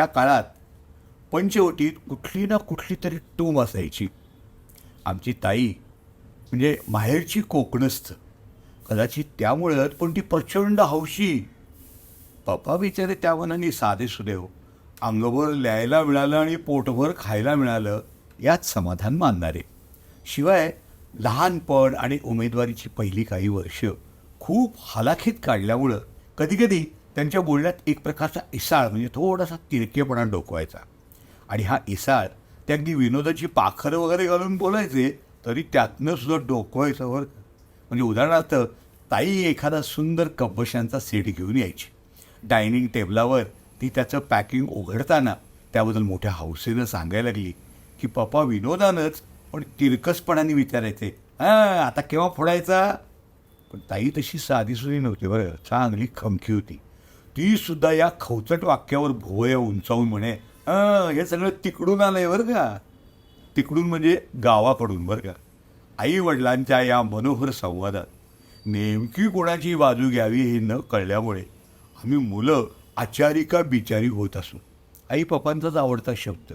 त्या काळात पंचवटीत कुठली ना कुठली तरी टूम असायची. आमची ताई म्हणजे माहेरची कोकणस्थ. कदाचित त्यामुळं पण ती प्रचंड हौशी. पप्पा बिचारे त्या मनाने साधे सुदे हो. अंगभर लिहायला मिळालं आणि पोटभर खायला मिळालं यात समाधान मानणारे. शिवाय लहानपण आणि उमेदवारीची पहिली काही वर्ष खूप हलाखीत काढल्यामुळं कधीकधी त्यांच्या बोलण्यात एक प्रकारचा इसाळ म्हणजे थोडासा तिरकेपणा डोकवायचा. आणि हा इसाळ ते अगदी विनोदाची पाखरं वगैरे घालून बोलायचे तरी त्यातनं सुद्धा डोकवायचं वर म्हणजे उदाहरणार्थ ताई एखादा सुंदर कपशांचा सेट घेऊन यायची. डायनिंग टेबलावर ती त्याचं पॅकिंग उघडताना त्याबद्दल मोठ्या हौसेनं सांगायला लागली की पप्पा विनोदानंच पण तिरकसपणाने विचारायचे हां आता केव्हा फोडायचा? पण ताई तशी साधीसुधी नव्हती बरं चांगली खमकी होती. ती सुद्धा या खवचट वाक्यावर भोवया उंचावून म्हणे हां हे सगळं तिकडून आलं आहे बरं का? तिकडून म्हणजे गावाकडून बरं का? आई वडिलांच्या या मनोहर संवादात नेमकी कोणाची बाजू घ्यावी हे न कळल्यामुळे आम्ही मुलं आचारी का बिचारी होत असू? आई पप्पांचाच आवडता शब्द.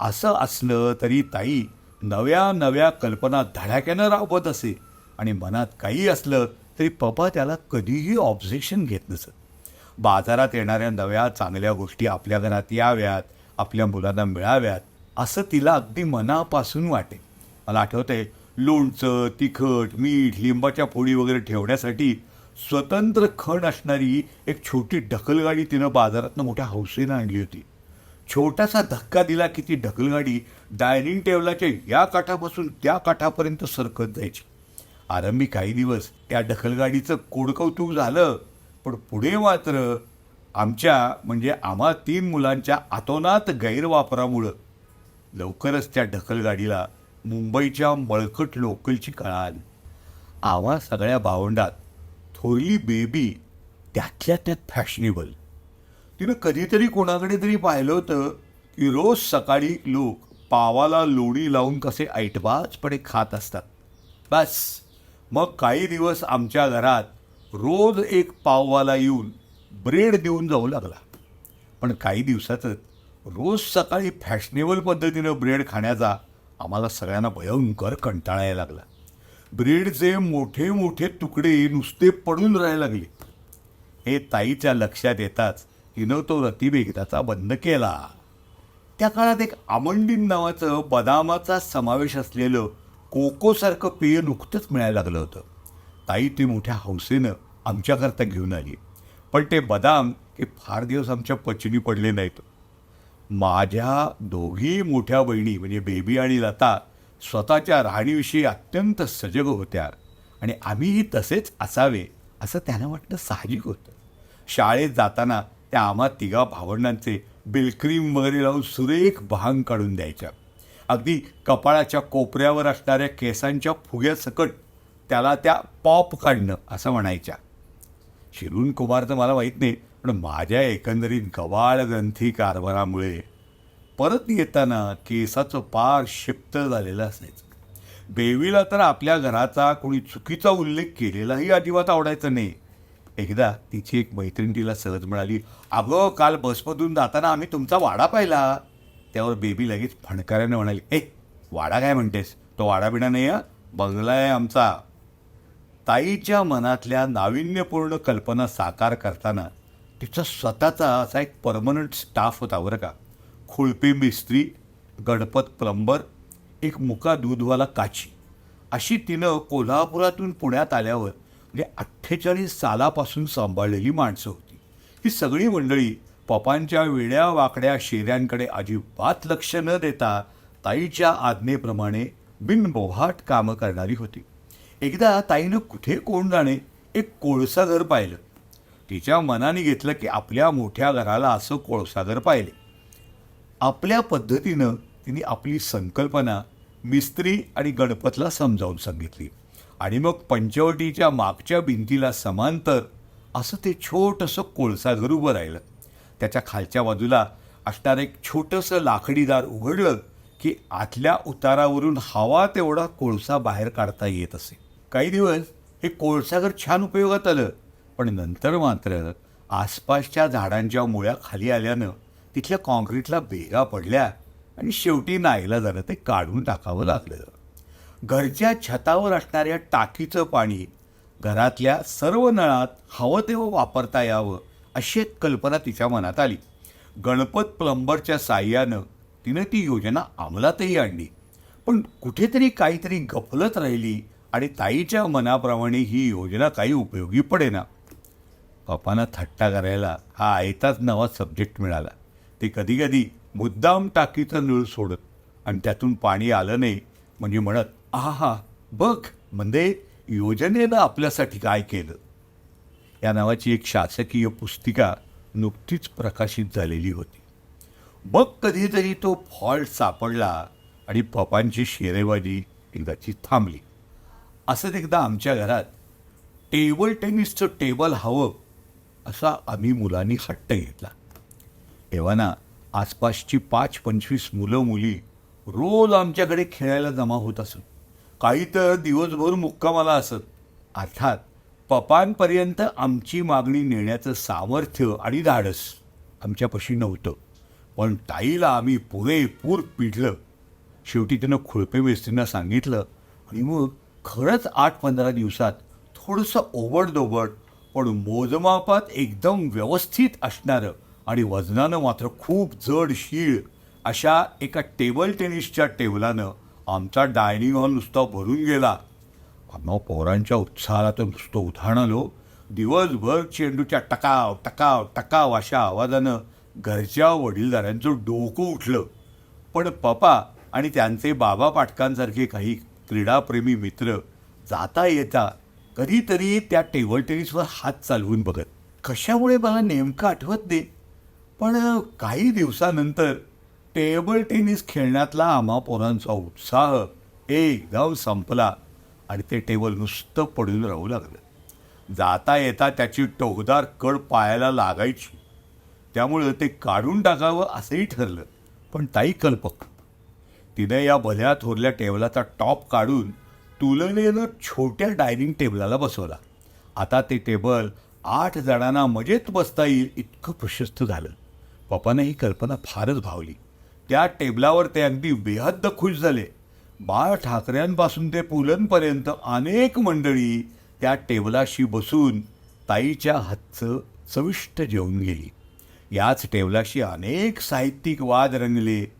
असं असलं तरी ताई नव्या नव्या कल्पना धडाक्यानं राबवत असे आणि मनात काही असलं तरी पप्पा त्याला कधीही ऑब्जेक्शन घेत नसत. बाजारात येणाऱ्या नव्या चांगल्या गोष्टी आपल्या घरात याव्यात आपल्या मुलांना मिळाव्यात असं तिला अगदी मनापासून वाटे. मला आठवतंय लोणचं तिखट मीठ लिंबाच्या फोडी वगैरे ठेवण्यासाठी स्वतंत्र खण असणारी एक छोटी ढकलगाडी तिनं बाजारातनं मोठ्या हौसेनं आणली होती. छोटासा धक्का दिला की ती ढकलगाडी डायनिंग टेबलाच्या या काठापासून त्या काठापर्यंत सरकत जायची. आरंभी काही दिवस त्या ढकलगाडीचं कोडकौतुक झालं पण पुढे मात्र आमच्या म्हणजे आम्हा तीन मुलांच्या आतोनात गैरवापरामुळं लवकरच त्या ढकलगाडीला मुंबईच्या मळकट लोकलची कळा आली आम्हा सगळ्या भावंडात थोरली बेबी त्यातल्या त्यात फॅशनेबल. तिनं कधीतरी कोणाकडे तरी पाहिलं होतं की रोज सकाळी लोक पावाला लोणी लावून कसे ऐटबाजपणे खात असतात. बस. मग काही दिवस आमच्या घरात रोज एक पाववाला येऊन ब्रेड देऊन जाऊ लागला. पण काही दिवसातच रोज सकाळी फॅशनेबल पद्धतीनं ब्रेड खाण्याचा आम्हाला सगळ्यांना भयंकर कंटाळा यायला लागला. ब्रेडचे मोठे मोठे तुकडे नुसते पडून राहायला लागले. हे ताईच्या लक्षात येताच तिनं तो रतिबेगदाचा बंद केला. त्या काळात एक आमंडीन नावाचं बदामाचा समावेश असलेलं कोकोसारखं पेय नुकतंच मिळायला लागलं होतं. ताई ती मोठ्या हौसेनं आमच्याकरता घेऊन आली. पण ते बदाम हे फार दिवस आमच्या पचनी पडले नाहीत. माझ्या दोघी मोठ्या बहिणी म्हणजे बेबी आणि लता स्वतःच्या राहणीविषयी अत्यंत सजग होत्या आणि आम्हीही तसेच असावे असं त्यांना वाटणं साहजिक होतं. शाळेत जाताना त्या आम्हा तिघा भावंडांचे बिलक्रीम वगैरे लावून सुरेख भांग काढून द्यायच्या. अगदी कपाळाच्या कोपऱ्यावर असणाऱ्या केसांच्या फुग्यासकट त्याला त्या पॉप काढणं असं म्हणायच्या. शिरून कुमारचं मला माहीत नाही पण माझ्या एकंदरीत गवाळ ग्रंथी कारभारामुळे परत येताना केसाचं पार शिप्त झालेलं असायचं. बेवीला तर आपल्या घराचा कोणी चुकीचा उल्लेख केलेलाही अजिबात आवडायचं नाही. एकदा तिची एक मैत्रीण तिला सहज मिळाली अगं काल बसमधून जाताना आम्ही तुमचा वाडा पाहिला. त्यावर बेबी लगेच फणकाऱ्यानं म्हणाली ए वाडा काय म्हणतेस? तो वाडा बिडा नाही बंगला आहे आमचा. ताईच्या मनातल्या नाविन्यपूर्ण कल्पना साकार करताना तिचा स्वतःचा असा एक परमनंट स्टाफ होता बरं का. खुळपी मिस्त्री गणपत प्लंबर एक मुका दूधवाला काची. अशी तिनं कोल्हापुरातून पुण्यात आल्यावर म्हणजे अठ्ठेचाळीस सालापासून सांभाळलेली माणसं होती. ही सगळी मंडळी पपांच्या वेड्या वाकड्या शेऱ्यांकडे अजिबात लक्ष न देता ताईच्या आज्ञेप्रमाणे बिनबोहाट कामं करणारी होती. एकदा ताईनं कुठे कोण जाणे एक कोळसाघर पाहिलं. तिच्या मनाने घेतलं की आपल्या मोठ्या घराला असं कोळसाघर पाहिले. आपल्या पद्धतीनं तिने आपली संकल्पना मिस्त्री आणि गणपतला समजावून सांगितली. आणि मग पंचवटीच्या मागच्या भिंतीला समांतर असं ते छोटंसं कोळसाघर उभं राहिलं. त्याच्या खालच्या बाजूला असणारं एक छोटंसं लाकडीदार उघडलं की आतल्या उतारावरून हवा तेवढा कोळसा बाहेर काढता येत असे. काही दिवस हे कोळसागर छान उपयोगात आलं. पण नंतर मात्र आसपासच्या झाडांच्या मुळ्या खाली आल्यानं तिथल्या काँक्रीटला भेगा पडल्या आणि शेवटी नाईला झालं ते काढून टाकावं लागलं. घरच्या छतावर असणाऱ्या टाकीचं पाणी घरातल्या सर्व नळात हवं तेव्हा वापरता यावं अशी एक कल्पना तिच्या मनात आली. गणपत प्लंबरच्या साह्यानं तिनं ती योजना अंमलातही आणली. पण कुठेतरी काहीतरी गफलत राहिली आणि ताईच्या मनाप्रमाणे ही योजना काही उपयोगी पडेना. पप्पांना थट्टा करायला हा आयताच नवा सब्जेक्ट मिळाला. ते कधी कधी मुद्दाम टाकीचं नळ सोडत आणि त्यातून पाणी आलं नाही म्हणजे म्हणत आहा हा बघ म्हणजे योजनेनं आपल्यासाठी काय केलं? या नावाची एक शासकीय पुस्तिका नुकतीच प्रकाशित झालेली होती. बघ कधीतरी तो फॉल्ट सापडला आणि पप्पांची शेरेबाजी एकदाची थांबली. असंच एकदा आमच्या घरात टेबल टेनिसचं टेबल हवं असा आम्ही मुलांनी हट्ट घेतला. तेव्हा ना आसपासची पाच पंचवीस मुलं मुली रोज आमच्याकडे खेळायला जमा होत असत. काही तर दिवसभर मुक्कामाला असत. अर्थात पपांपर्यंत आमची मागणी नेण्याचं सामर्थ्य आणि धाडस आमच्यापाशी नव्हतं. पण ताईला आम्ही पुरेपूर पिढलं शेवटी त्यानं खुळपे मेस्त्रींना सांगितलं आणि मग खरंच आठ पंधरा दिवसात थोडंसं ओबडदोबड पण मोजमापात एकदम व्यवस्थित असणारं आणि वजनानं मात्र खूप जड शीळ अशा एका टेबल टेनिसच्या टेबलानं आमचा डायनिंग हॉल नुसता भरून गेला. आम्हा पोरांच्या उत्साहाला तर नुसतं उधाण आलो दिवसभर चेंडूच्या टकाव टकाव टकाव अशा आवाजानं घरच्या वडीलधाऱ्यांचं डोकं उठलं. पण पप्पा आणि त्यांचे बाबा पाटकांसारखे काही क्रीडाप्रेमी मित्र जाता येता कधीतरी त्या टेबल टेनिसवर हात चालवून बघत. कशामुळे मला नेमकं आठवत नाही. पण काही दिवसानंतर टेबल टेनिस खेळण्यातला आम्हा पोरांचा उत्साह एकदम संपला आणि ते टेबल नुसतं पडून राहू लागलं. जाता येता त्याची टोकदार कड पायाला लागायची. त्यामुळं ते काढून टाकावं असंही ठरलं. पण ताई कल्पक तिने या भल्या थोरल्या टेबलाचा टॉप काढून तुलनेनं छोट्या डायनिंग टेबलाला बसवला. आता ते टेबल आठ जणांना मजेत बसता येईल इतकं प्रशस्त झालं. पप्पाने ही कल्पना फारच भावली. त्या टेबलावर ते अगदी बेहद्द खुश झाले. बाळ ठाकऱ्यांपासून ते पुलंपर्यंत अनेक मंडळी त्या टेबलाशी बसून ताईच्या हातचं चविष्ट जेवून गेली. याच टेबलाशी अनेक साहित्यिक वाद रंगले.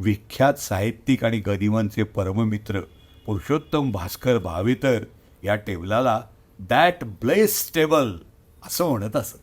विख्यात साहित्यिक आणि गदिमांचे परममित्र पुरुषोत्तम भास्कर भावेतर या टेबलाला दॅट ब्लेस टेबल असं म्हणत असत.